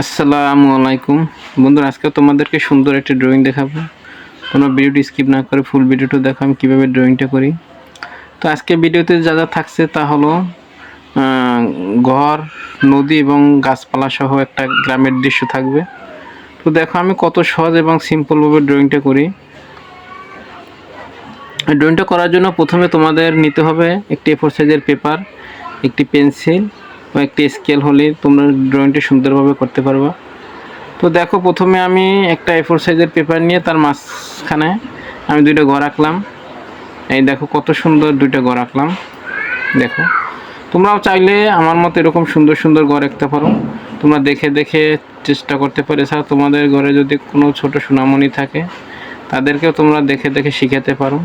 আসসালামু আলাইকুম। বন্ধুরা আজকে তোমাদেরকে সুন্দর একটি ড্রয়িং দেখাবো। কোনো ভিডিওটি স্কিপ না করে ফুল ভিডিওটা দেখো, আমি কীভাবে ড্রয়িংটা করি। তো আজকে ভিডিওতে যা যা থাকছে তা হলো ঘর, নদী এবং গাছপালা সহ একটা গ্রামের দৃশ্য থাকবে। তো দেখো, আমি কত সহজ এবং সিম্পলভাবে ড্রয়িংটা করি। ড্রয়িংটা করার জন্য প্রথমে তোমাদের নিতে হবে একটি এফোর সাইজের পেপার একটি পেন্সিল একটি স্কেল হলে তোমরা ড্রয়িংটা সুন্দরভাবে করতে পারবা। তো দেখো, প্রথমে আমি একটা এফোর সাইজের পেপার নিয়ে তার মাঝখানে আমি দুইটা ঘর আঁকলাম। এই দেখো, কত সুন্দর দুইটা ঘর আঁকলাম। দেখো, তোমরাও চাইলে আমার মতো এরকম সুন্দর সুন্দর ঘর আঁকতে পারো। তোমরা দেখে দেখে চেষ্টা করতে পারো। এছাড়া তোমাদের ঘরে যদি কোনো ছোট সোনামণি থাকে, তাদেরকেও তোমরা দেখে দেখে শিখাতে পারো।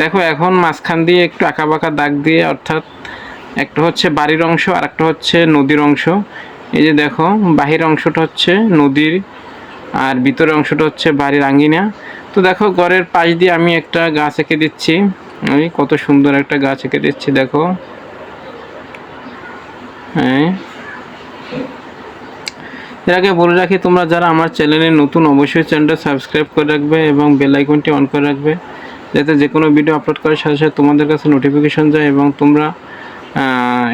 দেখো, এখন মাঝখান দিয়ে একটু আঁকা বাঁকা দাগ দিয়ে, অর্থাৎ একটা হচ্ছে বাড়ির অংশ আর একটা হচ্ছে নদীর অংশ। এই যে দেখো, বাহির অংশটা হচ্ছে নদীর আর ভিতরের অংশটা হচ্ছে বাড়ির আঙ্গিনা তো দেখো, ঘরের পাশ দিয়ে আমি একটা গাছ এঁকে দিচ্ছি। আমি কত সুন্দর একটা গাছ এঁকে দিচ্ছি, দেখো। হ্যাঁ। এর আগে বলে রাখি, তোমরা যারা আমার চ্যানেলে নতুন, অবশ্যই চ্যানেলটা সাবস্ক্রাইব করে রাখবে এবং বেল আইকনটি অন করে রাখবে। যাতে যে কোনো ভিডিও আপলোড করার সাথে সাথে তোমাদের কাছে নোটিফিকেশন যায় এবং তোমরা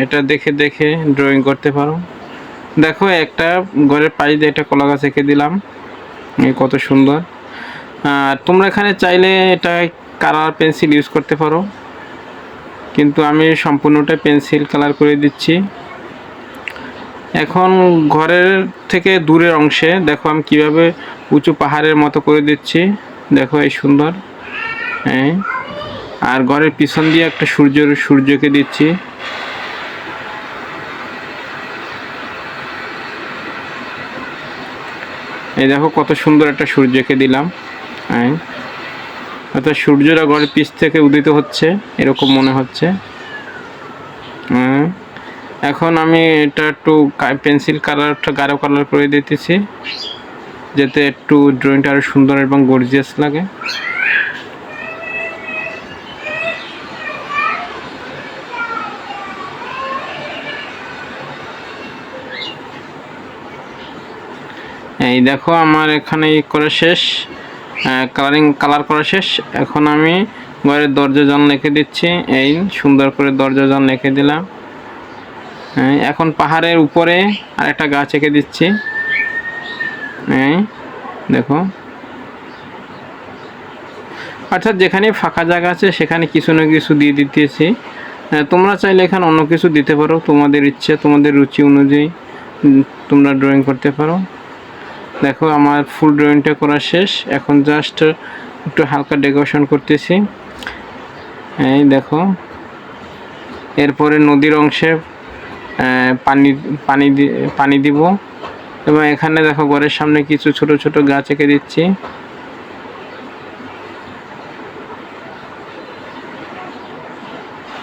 এটা দেখে দেখে ড্রয়িং করতে পারো। দেখো, একটা ঘরের পাশ দিয়ে একটা কলা গাছ এঁকে দিলাম। কত সুন্দর। আর তোমরা এখানে চাইলে এটা কালার পেন্সিল ইউজ করতে পারো। কিন্তু আমি সম্পূর্ণটা পেন্সিল কালার করে দিচ্ছি। এখন ঘরের থেকে দূরের অংশে দেখো আমি কীভাবে উঁচু পাহাড়ের মতো করে দিচ্ছি। দেখো এই সুন্দর। হ্যাঁ আর ঘরের পিছন দিয়ে একটা সূর্যের সূর্যকে দিচ্ছি। এই দেখো কত সুন্দর একটা সূর্যকে দিলাম। অর্থাৎ সূর্যটা ঘরের পিছ থেকে উদিত হচ্ছে, এরকম মনে হচ্ছে। এখন আমি এটা একটু পেন্সিল কালারটা গাঢ় কালার করে দিতেছি, যাতে একটু ড্রয়িংটা আরও সুন্দর এবং গর্জিয়াস লাগে। এই দেখো আমার এখানে করা শেষ কালারিং কালার করা শেষ। এখন আমি ঘরের দরজা জানলা লিখে দিচ্ছি। এই সুন্দর করে দরজা জানলা লিখে দিলাম। এখন পাহাড়ের উপরে আর একটা গাছ এঁকে দিচ্ছি। এই দেখো। অর্থাৎ যেখানে ফাঁকা জায়গা আছে, সেখানে কিছু না কিছু দিয়ে দিতেছি। তোমরা চাইলে এখানে অন্য কিছু দিতে পারো। তোমাদের ইচ্ছে, তোমাদের রুচি অনুযায়ী তোমরা ড্রয়িং করতে পারো। দেখো, আমার ফুল ড্রয়িংটা করা শেষ। এখন জাস্ট একটু হালকা ডেকোরেশন করতেছি। এই দেখো, এরপরে নদীর অংশে পানি পানি পানি দিব। এবং এখানে দেখো, ঘরের সামনে কিছু ছোট ছোট গাছ এঁকে দিচ্ছি।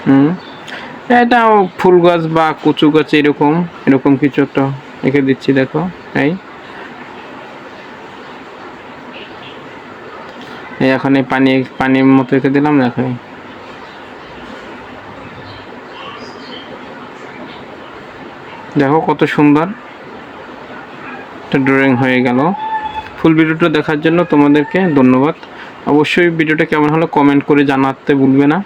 হুম এটা ফুল গাছ বা কচু গাছ এরকম এরকম কিছু একটা এঁকে দিচ্ছি, দেখো, এই। এখন এই পানি, পানির মতো রেখে দিলাম না এখন দেখো কত সুন্দর একটা ড্রয়িং হয়ে গেল। ফুল ভিডিওটা দেখার জন্য তোমাদেরকে ধন্যবাদ। অবশ্যই ভিডিওটা কেমন হলো কমেন্ট করে জানাতে ভুলবে না।